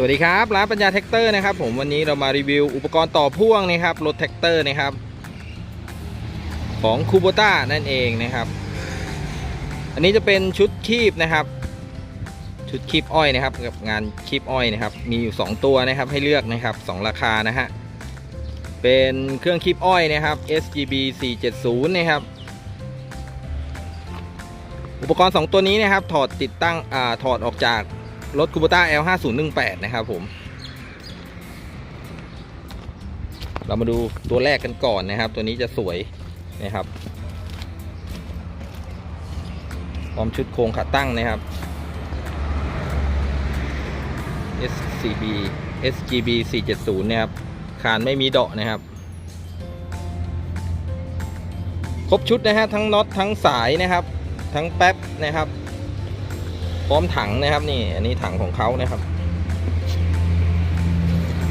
สวัสดีครับร้านปัญญาแท็กเตอร์นะครับผมวันนี้เรามารีวิวอุปกรณ์ต่อพ่วงนะครับรถแท็กเตอร์นะครับ ของคูโบต้านั่นเองนะครับ อันนี้จะเป็นชุดคีบนะครับ ชุดคีบอ้อยนะครับ กับงานคีบอ้อยนะครับ มีอยู่ 2 ตัวนะครับให้เลือกนะครับ 2 ราคานะฮะเป็นเครื่องคีบอ้อยนะครับ SGB 470นะครับอุปกรณ์ 2 ตัวนี้นะครับ ถอดติดตั้งอาถอดออกจาก รถคู b ต้า L5018 นะครับผม เรามาดูตัวแรกกันก่อนนะครับ ตัวนี้จะสวยนะครับพร้อมชุดโครงขาตั้งนะครับ SCB SGB 470นะครับ คานไม่มีเดาะนะครับ ครบชุดนะฮะทั้งน็อตทั้งสายนะครับ ทั้งแป๊บนะครับ พร้อมถังนะครับนี่ อันนี้ถังของเขานะครับ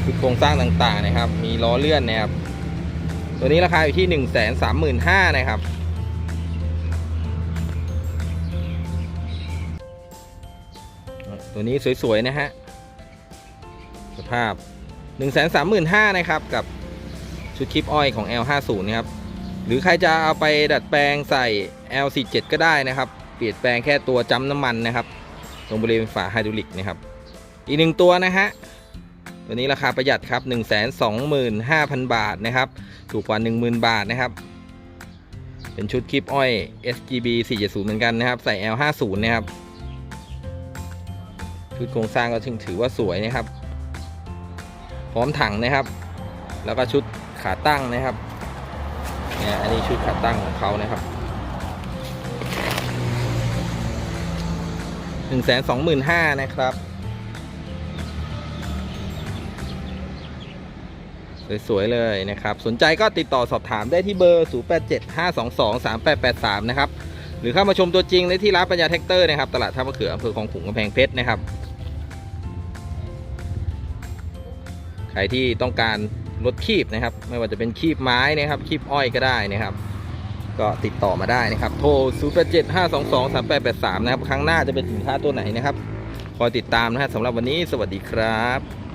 คือโครงสร้างต่างๆนะครับ มีล้อเลื่อนนะครับ ตัวนี้ราคาอยู่ที่1 3 5 0 0 0นสามหมื่นห้านะครับ ตัวนี้สวยๆนะฮะสภาพ1 3 5 0 0 0นะครับ กับชุดคลิปอ้อยของ L50 นะครับ หรือใครจะเอาไปดัดแปลงใส่ L47 ก็ได้นะครับ เปลี่ยนแปลงแค่ตัวจ้ำน้ำมันนะครับ ตรงบริเวณฝาไฮดรอลิกนะครับ อีกหนึ่งตัวนะฮะตัวนี้ราคาประหยัดครับ 125,000 บาทนะครับ ถูกกว่า 10,000 บาทนะครับ เป็นชุดคลิปอ้อย SGB 470 เหมือนกันนะครับ ใส่ L50 นะครับ ชุดโครงสร้างก็ถึงถือว่าสวยนะครับ พร้อมถังนะครับ แล้วก็ชุดขาตั้งนะครับเนี่ยอันนี้ชุดขาตั้งของเขานะครับ หนึ่งแสนสองหมื่นห้านะครับ สวย ๆ เลยนะครับ สนใจก็ติดต่อสอบถามได้ที่เบอร์ 0 8 7 5 2 2 3 8 8 3 นะครับ หรือเข้ามาชมตัวจริงได้ที่ร้านปัญญาแท็กเตอร์นะครับ ตลาดท่ามะเขืออำเภอคลองขุงกำแพงเพชรนะครับ ใครที่ต้องการรถคีบนะครับ ไม่ว่าจะเป็นคีบไม้นะครับ คีบอ้อยก็ได้นะครับ ก็ติดต่อมาได้นะครับ โทร 0 8 7 5 2 2 3 8 8 3 นะครับ ครั้งหน้าจะเป็นสินค้าตัวไหนนะครับ คอยติดตามนะฮะสำหรับวันนี้สวัสดีครับ